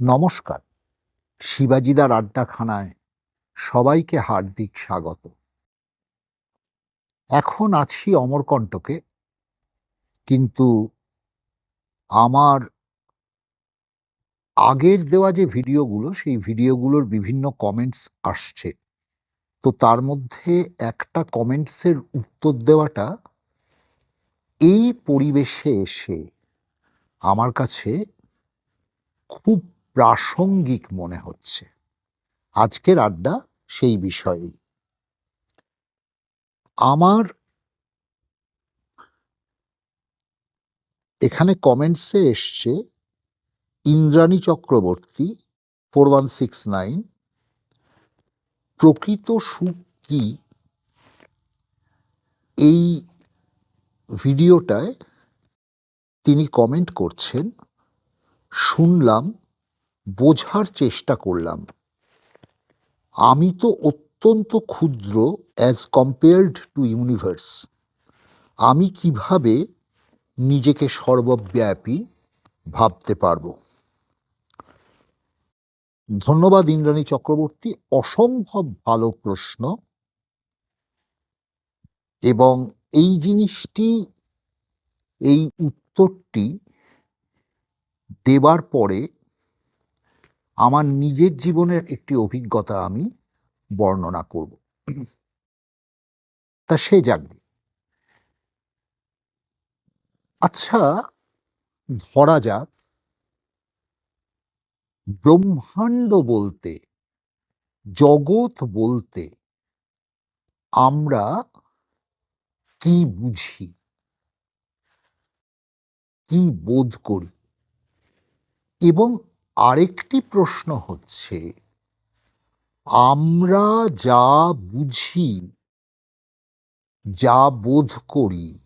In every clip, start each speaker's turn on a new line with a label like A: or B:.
A: নমস্কার। শিবাজিদার আড্ডাখানায় সবাইকে হার্দিক স্বাগত। এখন আছি অমরকণ্টকে, কিন্তু আমার আগের দেওয়া যে ভিডিওগুলো, সেই ভিডিওগুলোর বিভিন্ন কমেন্টস আসছে। তো তার মধ্যে একটা কমেন্টসের উত্তর দেওয়াটা, এই পরিবেশে এসে আমার কাছে খুব প্রাসঙ্গিক মনে হচ্ছে। আজকের আড্ডা সেই বিষয়েই। আমার এখানে কমেন্টসে এসছে, Indrani Chakraborty four one six nine প্রকৃত সুখ কি? এই ভিডিওটায় তিনি কমেন্ট করছেন, শুনলাম বোঝার চেষ্টা করলাম। আমি তো অত্যন্ত ক্ষুদ্র অ্যাজ কম্পেয়ার্ড টু ইউনিভার্স আমি কীভাবে নিজেকে সর্বব্যাপী ভাবতে পারব? ধন্যবাদ ইন্দ্রাণী চক্রবর্তী, অসম্ভব ভালো প্রশ্ন। এবং এই জিনিসটি, এই উত্তরটি দেবার পরে আমার নিজের জীবনের একটি অভিজ্ঞতা আমি বর্ণনা করব। তা সে যাকবে আচ্ছা ধরা যাক, ব্রহ্মাণ্ড বলতে, জগৎ বলতে আমরা কি বুঝি? কি বোধ করি? এবং আরেকটি প্রশ্ন হচ্ছে, আমরা যা বুঝি, যা বোধ করি,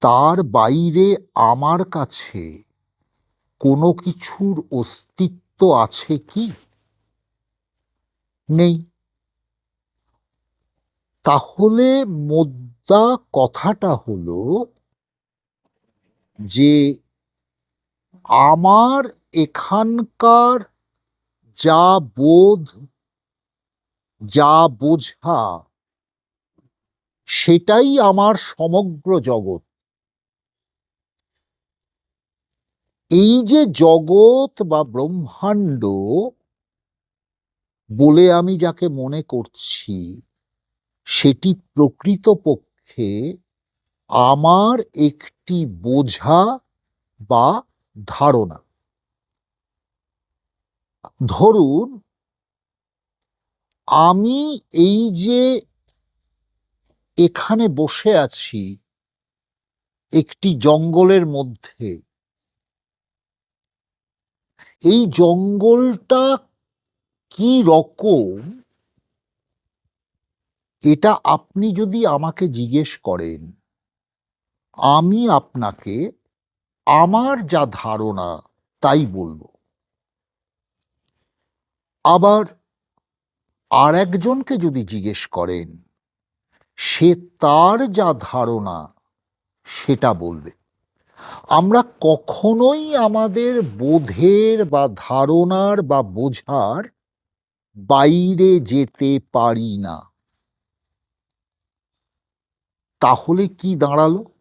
A: তার বাইরে আমার কাছে কোনো কিছুর অস্তিত্ব আছে কি? নেই। তাহলে মোদ্দা কথাটা হলো যে আমার এখানকার যা বোধ, যা বোঝা, সেটাই আমার সমগ্র জগৎ। এই যে জগৎ বা ব্রহ্মাণ্ড বলে আমি যাকে মনে করছি, সেটি প্রকৃতপক্ষে আমার একটি বোঝা বা ধারণা। ধরুন, আমি এই যে এখানে বসে আছি, একটি জঙ্গলের মধ্যে, এই জঙ্গলটা কি রকম? এটা আপনি যদি আমাকে জিজ্ঞেস করেন, আমি আপনাকে আমার যা ধারণা, তাই বলব। আবার আর একজনকে যদি জিজ্ঞেস করেন, সে তার যা ধারণা, সেটা বলবে। আমরা কখনোই আমাদের বোধের বা ধারণার বা বোঝার বাইরে যেতে পারি না। তাহলে কি দাঁড়াল?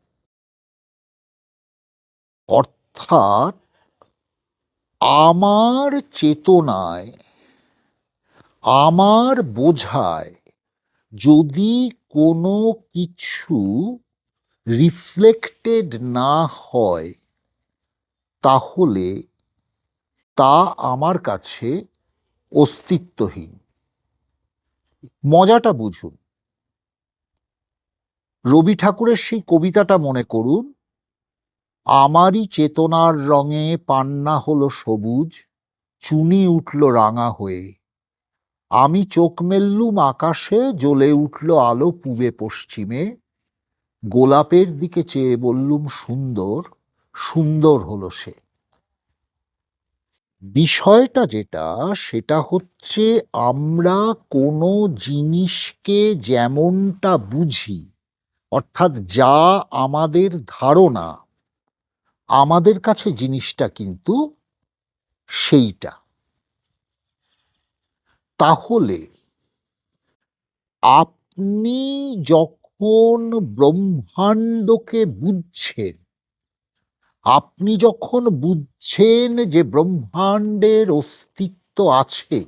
A: অর্থাৎ আমার চেতনায়, আমার বোঝায় যদি কোনো কিছু রিফ্লেক্টেড না হয়, তাহলে তা আমার কাছে অস্তিত্বহীন। মজাটা বুঝুন। রবি ঠাকুরের সেই কবিতাটা মনে করুন আমারই চেতনার রঙে পান্না হলো সবুজ, চুনি উঠল রাঙা হয়ে। আমি চোখ মেললুম আকাশে, জ্বলে উঠল আলো পূবে পশ্চিমে। গোলাপের দিকে চেয়ে বললুম, সুন্দর সুন্দর হলো সে। বিষয়টা যেটা, সেটা হচ্ছে আমরা কোনো জিনিসকে যেমনটা বুঝি, অর্থাৎ যা আমাদের ধারণা আমাদের কাছে জিনিসটা কিন্তু সেইটা। তাহলে আপনি যখন ব্রহ্মাণ্ডকে বুঝছেন, আপনি যখন বুঝছেন যে ব্রহ্মাণ্ডের অস্তিত্ব আছে,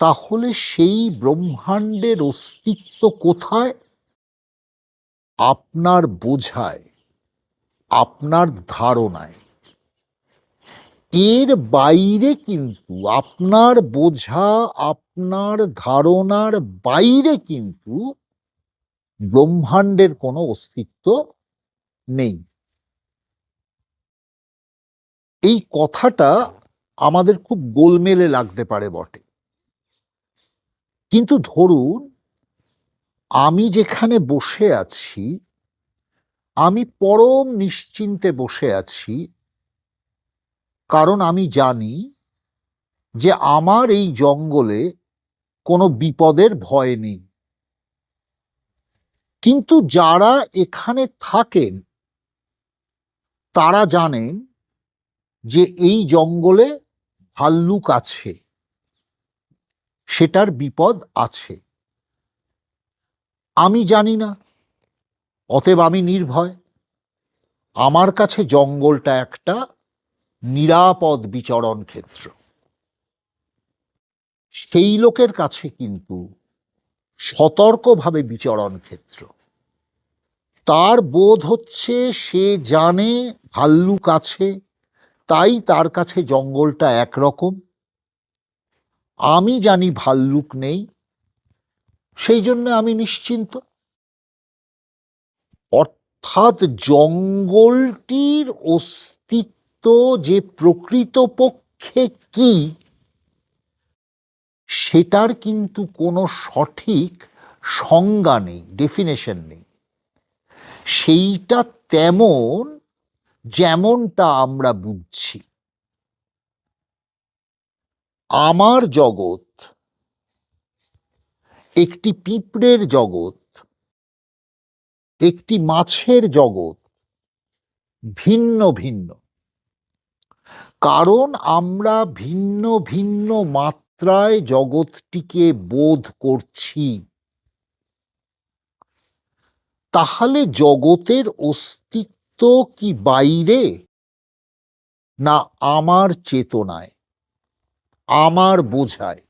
A: তাহলে সেই ব্রহ্মাণ্ডের অস্তিত্ব কোথায়? আপনার বোঝায়, আপনার ধারণায়। এর বাইরে কিন্তু আপনার বোঝা, আপনার ধারণার বাইরে কিন্তু ব্রহ্মাণ্ডের কোনো অস্তিত্ব নেই। এই কথাটা আমাদের খুব গোলমেলে লাগতে পারে বটে। কিন্তু ধরুন আমি যেখানে বসে আছি, আমি পরম নিশ্চিন্তে বসে আছি, কারণ আমি জানি যে আমার এই জঙ্গলে কোনো বিপদের ভয় নেই। কিন্তু যারা এখানে থাকেন, তারা জানেন যে এই জঙ্গলে ভাল্লুক আছে, সেটার বিপদ আছে। আমি জানি না। অতএব আমি নির্ভয়। আমার কাছে জঙ্গলটা একটা নিরাপদ বিচরণ ক্ষেত্র। সেই লোকের কাছে কিন্তু সতর্কভাবে বিচরণ ক্ষেত্র। তার বোধ হচ্ছে সে জানে, ভাল্লুক আছে, তাই তার কাছে জঙ্গলটা একরকম। আমি জানি ভাল্লুক নেই। সেই জন্য আমি নিশ্চিন্ত। অর্থাৎ জঙ্গলটির অস্তিত্ব যে প্রকৃতপক্ষে কি, সেটার কিন্তু কোনো সঠিক সংজ্ঞা নেই ডেফিনেশন নেই। সেইটা তেমন যেমনটা আমরা বুঝছি। আমার জগৎ একটি পিঁপড়ের জগৎ, একটি মাছের জগৎ ভিন্ন ভিন্ন। কারণ আমরা ভিন্ন ভিন্ন মাত্রায় জগৎটিকে বোধ করছি। তাহলে জগতের অস্তিত্ব কি বাইরে? না আমার চেতনায়, আমার বোঝায়।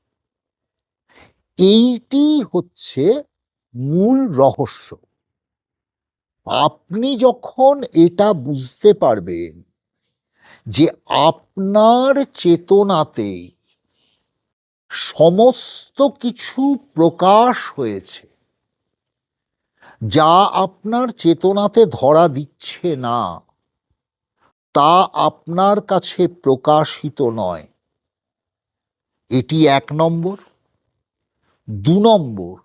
A: এইটি হচ্ছে মূল রহস্য। আপনি যখন এটা বুঝতে পারবেন যে আপনার চেতনাতে সমস্ত কিছু প্রকাশ হয়েছে, যা আপনার চেতনাতে ধরা দিচ্ছে না, তা আপনার কাছে প্রকাশিত নয়। এটি এক নম্বর। দু নম্বর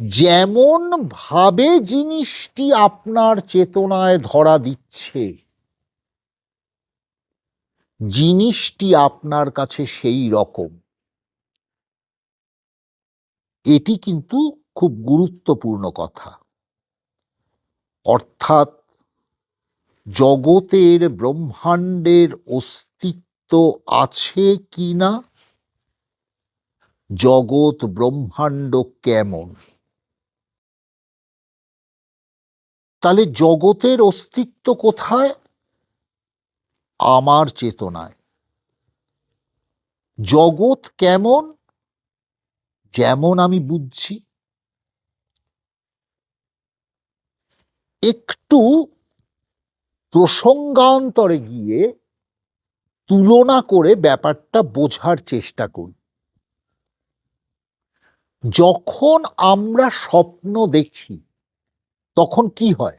A: যেমন ভাবে জিনিসটি আপনার চেতনায় ধরা দিচ্ছে, জিনিসটি আপনার কাছে সেই রকম। এটি কিন্তু খুব গুরুত্বপূর্ণ কথা। অর্থাৎ জগতের ব্রহ্মাণ্ডের অস্তিত্ব আছে কি না জগৎ ব্রহ্মাণ্ড কেমন? তাহলে জগতের অস্তিত্ব কোথায়? আমার চেতনায়। জগৎ কেমন? যেমন আমি বুঝছি। একটু প্রসঙ্গান্তরে গিয়ে তুলনা করে ব্যাপারটা বোঝার চেষ্টা করি। যখন আমরা স্বপ্ন দেখি, তখন কি হয়?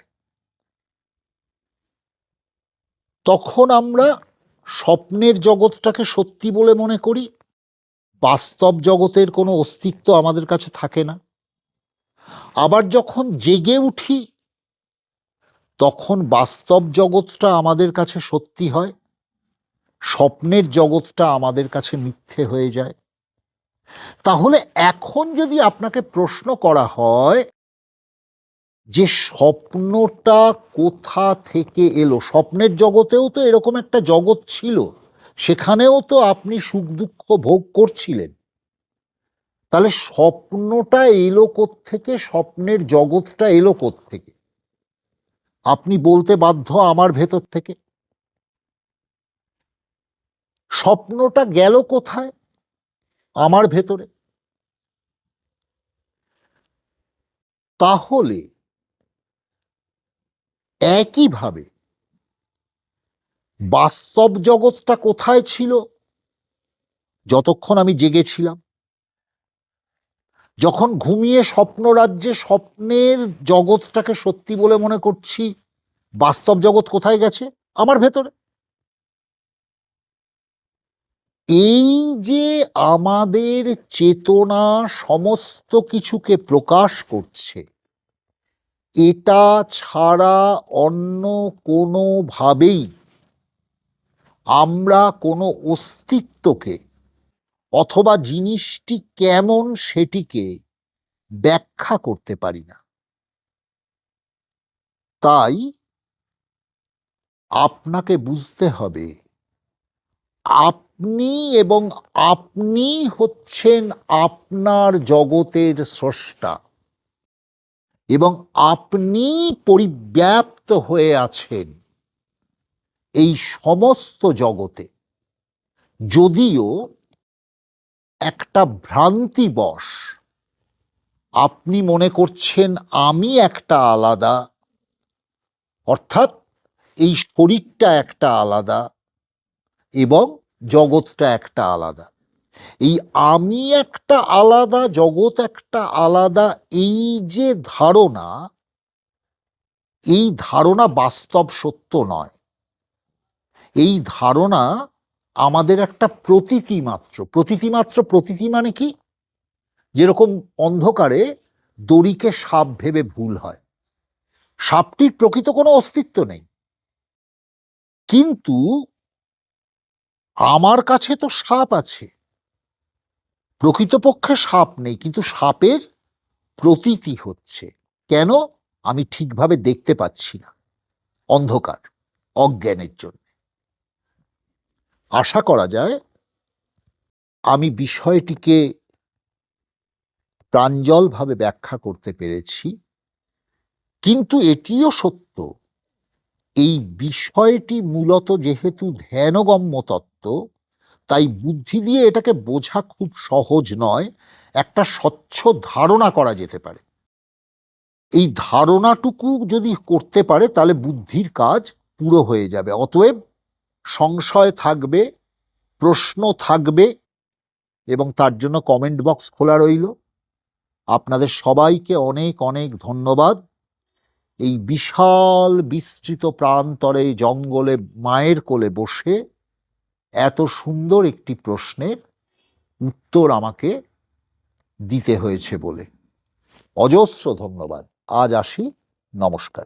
A: তখন আমরা স্বপ্নের জগৎটাকে সত্যি বলে মনে করি, বাস্তব জগতের কোনো অস্তিত্ব আমাদের কাছে থাকে না। আবার যখন জেগে উঠি, তখন বাস্তব জগৎটা আমাদের কাছে সত্যি হয়, স্বপ্নের জগৎটা আমাদের কাছে মিথ্যে হয়ে যায়। তাহলে এখন যদি আপনাকে প্রশ্ন করা হয় যে স্বপ্নটা কোথা থেকে এলো? স্বপ্নের জগতেও তো এরকম একটা জগৎ ছিল। সেখানেও তো আপনি সুখ দুঃখ ভোগ করছিলেন। তাহলে স্বপ্নটা এলো থেকে স্বপ্নের জগৎটা এলো থেকে আপনি বলতে বাধ্য আমার ভেতর থেকে। স্বপ্নটা গেল কোথায়? আমার ভেতরে। তাহলে একইভাবে বাস্তব জগৎটা কোথায় ছিল? যতক্ষণ আমি জেগেছিলাম। যখন ঘুমিয়ে স্বপ্ন রাজ্যে স্বপ্নের জগৎটাকে সত্যি বলে মনে করছি, বাস্তব জগৎ কোথায় গেছে? আমার ভেতরে। এই যে আমাদের চেতনা সমস্ত কিছুকে প্রকাশ করছে, এটা ছাড়া অন্য কোনোভাবেই আমরা কোনো অস্তিত্বকে অথবা জিনিসটি কেমন সেটিকে ব্যাখ্যা করতে পারি না। তাই আপনাকে বুঝতে হবে আপনি এবং আপনি হচ্ছেন আপনার জগতের স্রষ্টা। এবং আপনি পরিব্যাপ্ত হয়ে আছেন এই সমস্ত জগতে। যদিও একটা ভ্রান্তিবশ আপনি মনে করছেন আমি একটা আলাদা, অর্থাৎ এই শরীরটা একটা আলাদা এবং জগৎটা একটা আলাদা। এই আমি একটা আলাদা, জগৎ একটা আলাদা, এই যে ধারণা, এই ধারণা বাস্তব সত্য নয়। এই ধারণা আমাদের একটা প্রতীতি মাত্র। প্রতীতি মাত্র প্রতীতি মানে কি? যেরকম অন্ধকারে দড়িকে সাপ ভেবে ভুল হয়। সাপটির প্রকৃত কোনো অস্তিত্ব নেই। কিন্তু আমার কাছে তো সাপ আছে। প্রকৃতপক্ষে সাপ নেই, কিন্তু সাপের প্রতীতি হচ্ছে। কেন? আমি ঠিকভাবে দেখতে পাচ্ছি না। অন্ধকার, অজ্ঞানের জন্য। আশা করা যায়, আমি বিষয়টিকে প্রাঞ্জলভাবে ব্যাখ্যা করতে পেরেছি, কিন্তু এটিও সত্য এই বিষয়টি মূলত যেহেতু ধ্যানগম্য তত্ত্ব, তাই বুদ্ধি দিয়ে এটাকে বোঝা খুব সহজ নয়, একটা স্বচ্ছ ধারণা করা যেতে পারে। এই ধারণাটুকু যদি করতে পারে, তাহলে বুদ্ধির কাজ পুরো হয়ে যাবে। অতএব সংশয় থাকবে, প্রশ্ন থাকবে এবং তার জন্য কমেন্ট বক্স খোলা রইল। আপনাদের সবাইকে অনেক অনেক ধন্যবাদ। এই বিশাল বিস্তৃত প্রান্তরে জঙ্গলে মায়ের কোলে বসে এত সুন্দর একটি প্রশ্নের উত্তর আমাকে দিতে হয়েছে বলে। অজস্র ধন্যবাদ। আজ আসি। নমস্কার।